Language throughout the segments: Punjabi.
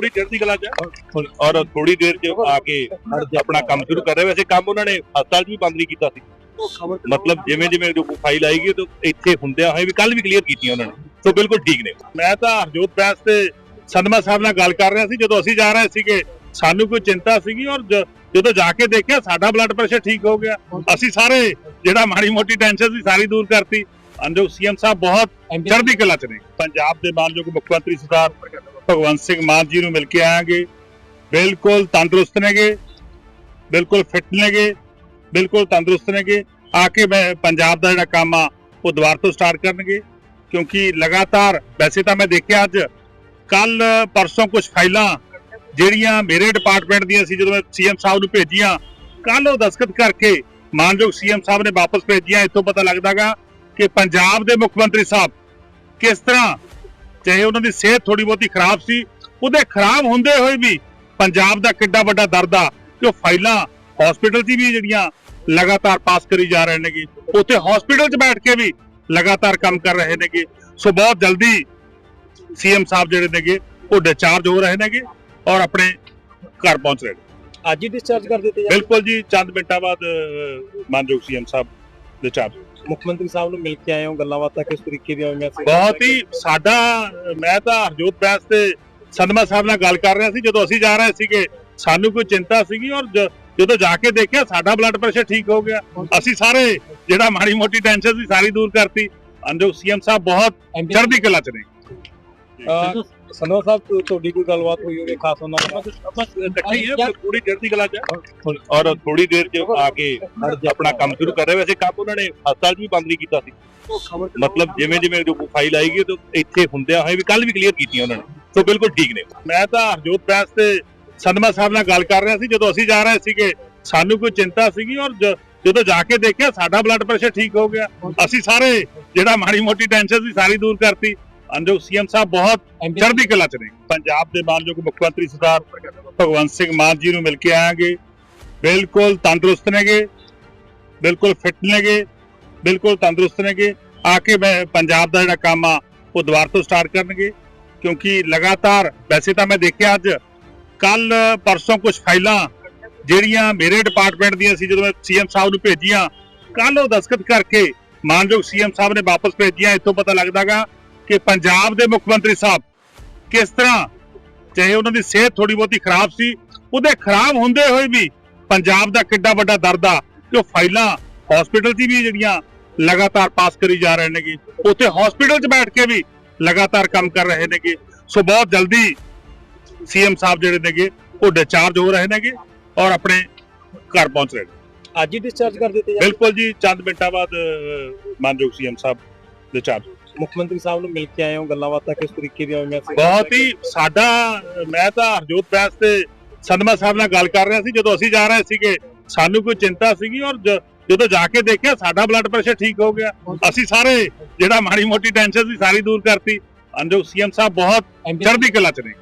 ਪੂਰੀ ਚੜ੍ਹਦੀ ਕਲਾ ਚ ਹੈ। ਔਰ ਥੋੜੀ ਦੇਰ ਚ ਆ ਕੇ ਆਪਣਾ ਕੰਮ ਸ਼ੁਰੂ ਕਰ ਰਹੇ। ਵੈਸੇ ਕੰਮ ਉਹਨਾਂ ਨੇ ਹਸਪਤਾਲ ਵੀ ਬੰਦ ਨਹੀਂ ਕੀਤਾ ਸੀ। ਮਤਲਬ ਜਿਵੇਂ ਜਿਵੇਂ ਜੋ ਫਾਈਲ ਆਏਗੀ ਤਾਂ ਇੱਥੇ ਹੁੰਦਿਆਂ ਹੋਏ ਵੀ ਕੱਲ ਵੀ ਕਲੀਅਰ ਕੀਤੀਆਂ ਉਹਨਾਂ ਨੇ। ਸੋ ਬਿਲਕੁਲ ਠੀਕ ਨੇ। ਮੈਂ ਤਾਂ ਹਰਜੋਤ ਬੈਂਸ ਤੇ ਸਦਮਾ ਸਾਹਿਬ ਨਾਲ ਗੱਲ ਕਰ ਰਿਹਾ ਸੀ। ਜਦੋਂ ਅਸੀਂ ਜਾ ਰਹੇ ਸੀਗੇ, ਸਾਨੂੰ ਕੋਈ ਚਿੰਤਾ ਸੀਗੀ ਔਰ ਜਦੋਂ ਜਾ ਕੇ ਦੇਖਿਆ, ਸਾਡਾ ਬਲੱਡ ਪ੍ਰੈਸ਼ਰ ਠੀਕ ਹੋ ਗਿਆ। ਅਸੀਂ ਸਾਰੇ ਜਿਹੜਾ ਮਾੜੀ ਮੋਟੀ ਟੈਨਸ਼ਨ ਸੀ, ਸਾਰੀ ਦੂਰ ਕਰਤੀ। ਅੰਜੋ, ਸੀਐਮ ਸਾਹਿਬ ਬਹੁਤ ਚੜ੍ਹਦੀ ਕਲਾ ਚ ਨੇ। ਪੰਜਾਬ ਦੇ ਮਾਨਯੋਗ ਮੁੱਖ ਮੰਤਰੀ ਸਰਦਾਰ ਭਗਵੰਤ ਸਿੰਘ ਮਾਨ ਜੀ ਨੂੰ ਮਿਲ ਕੇ ਆਵਾਂਗੇ। ਬਿਲਕੁਲ ਤੰਦਰੁਸਤ ਨੇਗੇ। ਬਿਲਕੁਲ ਫਿੱਟ ਨੇਗੇ। ਬਿਲਕੁਲ ਤੰਦਰੁਸਤ ਨੇਗੇ। ਆ ਕੇ ਮੈਂ ਪੰਜਾਬ ਦਾ ਜਿਹੜਾ ਕੰਮ ਆ, ਉਹ ਦੁਬਾਰਾ ਤੋਂ ਸਟਾਰਟ ਕਰਨਗੇ। ਕਿਉਂਕਿ ਲਗਾਤਾਰ, ਵੈਸੇ ਤਾਂ ਮੈਂ ਦੇਖਿਆ ਅੱਜ ਕੱਲ ਪਰਸੋਂ ਕੁਝ ਫਾਈਲਾਂ ਜਿਹੜੀਆਂ ਮੇਰੇ ਡਿਪਾਰਟਮੈਂਟ ਦੀਆਂ ਸੀ, ਜਦੋਂ ਮੈਂ ਸੀਐਮ ਸਾਹਿਬ ਨੂੰ ਭੇਜੀਆਂ ਕੱਲ ਉਹ ਦਸਖਤ ਕਰਕੇ ਮਾਨਯੋਗ ਸੀਐਮ ਸਾਹਿਬ ਨੇ ਵਾਪਸ ਭੇਜੀਆਂ। ਇੱਥੋਂ ਪਤਾ ਲੱਗਦਾਗਾ ਕਿ ਪੰਜਾਬ ਦੇ ਮੁੱਖ ਮੰਤਰੀ ਸਾਹਿਬ ਕਿਸ ਤਰ੍ਹਾਂ ਚਾਹੇ ਉਹਨਾਂ ਦੀ ਸਿਹਤ ਥੋੜੀ ਬਹੁਤੀ ਖਰਾਬ ਸੀ ਉਹਦੇ ਖਰਾਬ ਹੁੰਦੇ ਹੋਏ ਵੀ ਪੰਜਾਬ ਦਾ ਕਿੱਡਾ ਵੱਡਾ ਦਰਦ ਆ ਕਿ ਉਹ ਫਾਈਲਾਂ ਹਸਪੀਟਲ 'ਚ ਵੀ ਜਿਹੜੀਆਂ ਲਗਾਤਾਰ ਪਾਸ ਕਰੀ ਜਾ ਰਹੇ ਨੇਗੇ ਉੱਥੇ ਹਸਪੀਟਲ 'ਚ ਬੈਠ ਕੇ ਵੀ ਲਗਾਤਾਰ ਕੰਮ ਕਰ ਰਹੇ ਨੇਗੇ। ਸੋ ਬਹੁਤ ਜਲਦੀ ਸੀਐਮ ਸਾਹਿਬ ਜਿਹੜੇ ਨੇਗੇ ਉਹ ਡਿਸਚਾਰਜ ਹੋ ਰਹੇ ਨੇਗੇ ਔਰ ਆਪਣੇ ਘਰ ਪਹੁੰਚ ਰਹੇ ਨੇ। ਅੱਜ ਹੀ ਡਿਸਚਾਰਜ ਕਰ ਦਿੱਤੇ ਬਿਲਕੁਲ ਜੀ ਚੰਦ ਮਿੰਟਾਂ ਬਾਅਦ ਮਾਨਯੋਗ ਸੀਐਮ ਸਾਹਿਬ ਡਿਸਚਾਰਜ ਮੁੱਖ ਮੰਤਰੀ ਸਾਹਿਬ ਨੂੰ ਮਿਲ ਕੇ ਆਏ ਹੋ ਗੱਲਾਂ ਬਾਤਾਂ ਕਿਸ ਤਰੀਕੇ ਦੀਆਂ ਹੋਈਆਂ ਸੀ? ਬਹੁਤ ਹੀ ਸਾਡਾ ਮੈਂ ਤਾਂ ਹਰਜੋਤ ਬੈਂਸ ਤੇ ਸਦਮਾ ਸਾਹਿਬ ਨਾਲ ਗੱਲ ਕਰ ਰਿਹਾ ਸੀ ਜਦੋਂ ਅਸੀਂ ਜਾ ਰਹੇ ਸੀਗੇ ਸਾਨੂੰ ਕੋਈ ਚਿੰਤਾ ਸੀਗੀ ਔਰ ਜਦੋਂ ਜਾ ਕੇ ਦੇਖਿਆ ਸਾਡਾ ਬਲੱਡ ਪ੍ਰੈਸ਼ਰ ਠੀਕ ਹੋ ਗਿਆ। ਅਸੀਂ ਸਾਰੇ ਜਿਹੜਾ ਮਾੜੀ ਮੋਟੀ ਟੈਨਸ਼ਨ ਸੀ ਸਾਰੀ ਦੂਰ ਕਰਤੀ। ਅੰਜੋ ਸੀਐਮ ਸਾਹਿਬ ਬਹੁਤ ਚੜ੍ਹਦੀ ਕਲਾ ਚ ਨੇ। ਸਨਵਾ ਸਾਹਿਬ ਤੁ- ਤੁਹਾਡੀ ਕੋਈ ਗੱਲਬਾਤ ਹੋਈ ਹੋਵੇ ਖਾਸ ਉਹਨਾਂ ਨਾਲ? ਬਸ ਇਕੱਠੇ ਹੀ ਹੈ ਪੂਰੀ ਚੜ੍ਹਦੀ ਕਲਾ ਚ। ਔਰ ਥੋੜੀ ਦੇਰ ਚ ਆ ਕੇ ਆਪਣਾ ਕੰਮ ਸ਼ੁਰੂ ਕਰ ਰਹੇ ਵੈਸੇ ਕੰਮ ਉਹਨਾਂ ਨੇ ਹਸਪਤਾਲ ਵੀ ਬੰਦ ਨਹੀਂ ਕੀਤਾ ਸੀ। ਮਤਲਬ ਜਿਵੇਂ ਜਿਵੇਂ ਜੋ ਫਾਈਲ ਆਏਗੀ ਤਾਂ ਇੱਥੇ ਹੁੰਦਿਆਂ ਹੋਏ ਵੀ ਕੱਲ ਵੀ ਕਲੀਅਰ ਕੀਤੀਆਂ ਉਹਨਾਂ ਨੇ। ਸੋ ਬਿਲਕੁਲ ਠੀਕ ਨੇ। ਮੈਂ ਤਾਂ ਹਰਜੋਤ ਬੈਂਸ ਤੇ ਸਦਮਾ ਸਾਹਿਬ ਨਾਲ ਗੱਲ ਕਰ ਰਿਹਾ ਸੀ ਜਦੋਂ ਅਸੀਂ ਜਾ ਰਹੇ ਸੀਗੇ ਸਾਨੂੰ ਕੋਈ ਚਿੰਤਾ ਸੀਗੀ ਔਰ ਜਦੋਂ ਜਾ ਕੇ ਦੇਖਿਆ ਸਾਡਾ ਬਲੱਡ ਪ੍ਰੈਸ਼ਰ ਠੀਕ ਹੋ ਗਿਆ। ਅਸੀਂ ਸਾਰੇ ਜਿਹੜਾ ਮਾੜੀ ਮੋਟੀ ਟੈਨਸ਼ਨ ਸੀ ਸਾਰੀ ਦੂਰ ਕਰਤੀ। ਅੰਜੋ ਸੀਐਮ ਸਾਹਿਬ ਬਹੁਤ ਚੜ੍ਹਦੀ ਕਲਾ ਚ ਨੇ। ਪੰਜਾਬ ਦੇ ਮਾਨਯੋਗ ਮੁੱਖ ਮੰਤਰੀ ਸਰਦਾਰ ਭਗਵੰਤ ਸਿੰਘ ਮਾਨ ਜੀ ਨੂੰ ਮਿਲ ਕੇ ਆਵਾਂਗੇ ਬਿਲਕੁਲ ਤੰਦਰੁਸਤ ਨੇਗੇ ਬਿਲਕੁਲ ਫਿੱਟ ਨੇਗੇ ਬਿਲਕੁਲ ਤੰਦਰੁਸਤ ਨੇਗੇ। ਆ ਕੇ ਮੈਂ ਪੰਜਾਬ ਦਾ ਜਿਹੜਾ ਕੰਮ ਆ ਉਹ ਦੁਬਾਰਾ ਤੋਂ ਸਟਾਰਟ ਕਰਨਗੇ। ਕਿਉਂਕਿ ਲਗਾਤਾਰ ਵੈਸੇ ਤਾਂ ਮੈਂ ਦੇਖਿਆ ਅੱਜ ਕੱਲ ਪਰਸੋਂ ਕੁਝ ਫਾਈਲਾਂ ਜਿਹੜੀਆਂ ਮੇਰੇ ਡਿਪਾਰਟਮੈਂਟ ਦੀਆਂ ਸੀ ਜਦੋਂ ਮੈਂ ਸੀਐਮ ਸਾਹਿਬ ਨੂੰ ਭੇਜੀਆਂ ਕੱਲ ਉਹ ਦਸਖਤ ਕਰਕੇ ਮਾਨਯੋਗ ਸੀਐਮ ਸਾਹਿਬ ਨੇ ਵਾਪਸ ਭੇਜੀਆਂ। ਇੱਥੋਂ ਪਤਾ ਲੱਗਦਾਗਾ ਕਿ ਪੰਜਾਬ ਦੇ ਮੁੱਖ ਮੰਤਰੀ ਸਾਹਿਬ ਕਿਸ ਤਰ੍ਹਾਂ ਚਾਹੇ ਉਹਨਾਂ ਦੀ ਸਿਹਤ ਥੋੜੀ ਬਹੁਤੀ ਖਰਾਬ ਸੀ ਉਹਦੇ ਖਰਾਬ ਹੁੰਦੇ ਹੋਏ ਵੀ ਪੰਜਾਬ ਦਾ ਕਿੱਡਾ ਵੱਡਾ ਦਰਦ ਆ ਕਿ ਉਹ ਫਾਈਲਾਂ ਹਸਪੀਟਲ 'ਚ ਵੀ ਜਿਹੜੀਆਂ ਲਗਾਤਾਰ ਪਾਸ ਕਰੀ ਜਾ ਰਹੇ ਨੇਗੇ ਉੱਥੇ ਹਸਪੀਟਲ 'ਚ ਬੈਠ ਕੇ ਵੀ ਲਗਾਤਾਰ ਕੰਮ ਕਰ ਰਹੇ ਨੇਗੇ। ਸੋ ਬਹੁਤ ਜਲਦੀ ਸੀਐਮ ਸਾਹਿਬ ਜਿਹੜੇ ਨੇਗੇ ਉਹ ਡਿਸਚਾਰਜ ਹੋ ਰਹੇ ਨੇਗੇ ਔਰ ਆਪਣੇ ਘਰ ਪਹੁੰਚ ਰਹੇ ਨੇ ਅੱਜ ਹੀ ਡਿਸਚਾਰਜ ਕਰ ਦਿੱਤੇ ਜਾ ਬਿਲਕੁਲ ਜੀ ਚੰਦ ਮਿੰਟਾਂ ਬਾਅਦ ਮਾਨਯੋਗ ਸੀਐਮ ਸਾਹਿਬ ਡਿਸਚਾਰਜ ਮੁੱਖ ਮੰਤਰੀ ਸਾਹਿਬ ਨੂੰ ਮਿਲ ਕੇ ਆਏ ਹੋ ਗੱਲਾਂ ਬਾਤਾਂ ਕਿਸ ਤਰੀਕੇ ਦੀਆਂ ਹੋਈਆਂ ਸੀ? ਬਹੁਤ ਹੀ ਸਾਡਾ ਮੈਂ ਤਾਂ ਹਰਜੋਤ ਬੈਂਸ ਤੇ ਸਦਮਾ ਸਾਹਿਬ ਨਾਲ ਗੱਲ ਕਰ ਰਿਹਾ ਸੀ ਜਦੋਂ ਅਸੀਂ ਜਾ ਰਹੇ ਸੀਗੇ ਸਾਨੂੰ ਕੋਈ ਚਿੰਤਾ ਸੀਗੀ ਔਰ ਜਦੋਂ ਜਾ ਕੇ ਦੇਖਿਆ ਸਾਡਾ ਬਲੱਡ ਪ੍ਰੈਸ਼ਰ ਠੀਕ ਹੋ ਗਿਆ। ਅਸੀਂ ਸਾਰੇ ਜਿਹੜਾ ਮਾੜੀ ਮੋਟੀ ਟੈਨਸ਼ਨ ਸੀ ਸਾਰੀ ਦੂਰ ਕਰਤੀ। ਅੰਜੋ ਸੀਐਮ ਸਾਹਿਬ ਬਹੁਤ ਚੜ੍ਹਦੀ ਕਲਾ ਚ ਨੇ।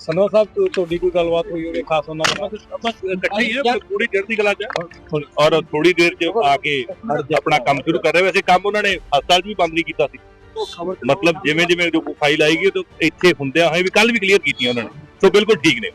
ਸਨਵਾ ਸਾਹਿਬ ਤੁ- ਤੁਹਾਡੀ ਕੋਈ ਗੱਲਬਾਤ ਹੋਈ ਹੋਵੇ ਖਾਸ ਉਹਨਾਂ ਨਾਲ? ਬਸ ਇਕੱਠੇ ਹੀ ਹੈ ਪੂਰੀ ਚੜ੍ਹਦੀ ਕਲਾ ਚ ਹੈ। ਔਰ ਥੋੜੀ ਦੇਰ ਚ ਆ ਕੇ ਆਪਣਾ ਕੰਮ ਸ਼ੁਰੂ ਕਰ ਰਹੇ ਵੈਸੇ ਕੰਮ ਉਹਨਾਂ ਨੇ ਹਸਪਤਾਲ 'ਚ ਵੀ ਬੰਦ ਨਹੀਂ ਕੀਤਾ ਸੀ। ਮਤਲਬ ਜਿਵੇਂ ਜਿਵੇਂ ਜੋ ਫਾਈਲ ਆਏਗੀ ਤਾਂ ਇੱਥੇ ਹੁੰਦਿਆਂ ਹੋਏ ਵੀ ਕੱਲ ਵੀ ਕਲੀਅਰ ਕੀਤੀਆਂ ਉਹਨਾਂ ਨੇ। ਸੋ ਬਿਲਕੁਲ ਠੀਕ ਨੇ।